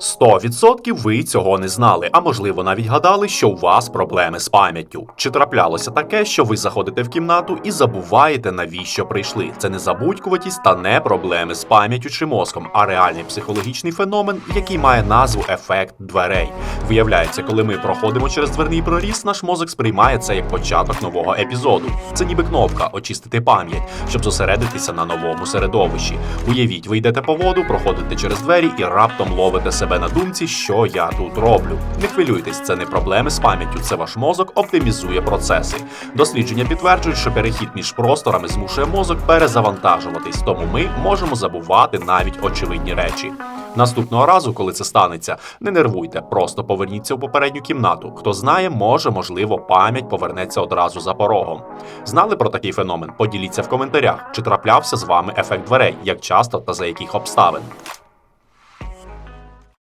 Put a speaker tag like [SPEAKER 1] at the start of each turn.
[SPEAKER 1] 100% ви цього не знали, а можливо навіть гадали, що у вас проблеми з пам'яттю. Чи траплялося таке, що ви заходите в кімнату і забуваєте, навіщо прийшли? Це не забудькуватість та не проблеми з пам'яттю чи мозком, а реальний психологічний феномен, який має назву ефект дверей. Виявляється, коли ми проходимо через дверний проріз, наш мозок сприймає це як початок нового епізоду. Це ніби кнопка очистити пам'ять, щоб зосередитися на новому середовищі. Уявіть, ви йдете по воду, проходите через двері і раптом ловите себе на думці, що я тут роблю. Не хвилюйтесь, це не проблеми з пам'яттю, це ваш мозок оптимізує процеси. Дослідження підтверджують, що перехід між просторами змушує мозок перезавантажуватись, тому ми можемо забувати навіть очевидні речі. Наступного разу, коли це станеться, не нервуйте, просто поверніться у попередню кімнату. Хто знає, може, можливо, пам'ять повернеться одразу за порогом. Знали про такий феномен? Поділіться в коментарях, чи траплявся з вами ефект дверей, як часто та за яких обставин.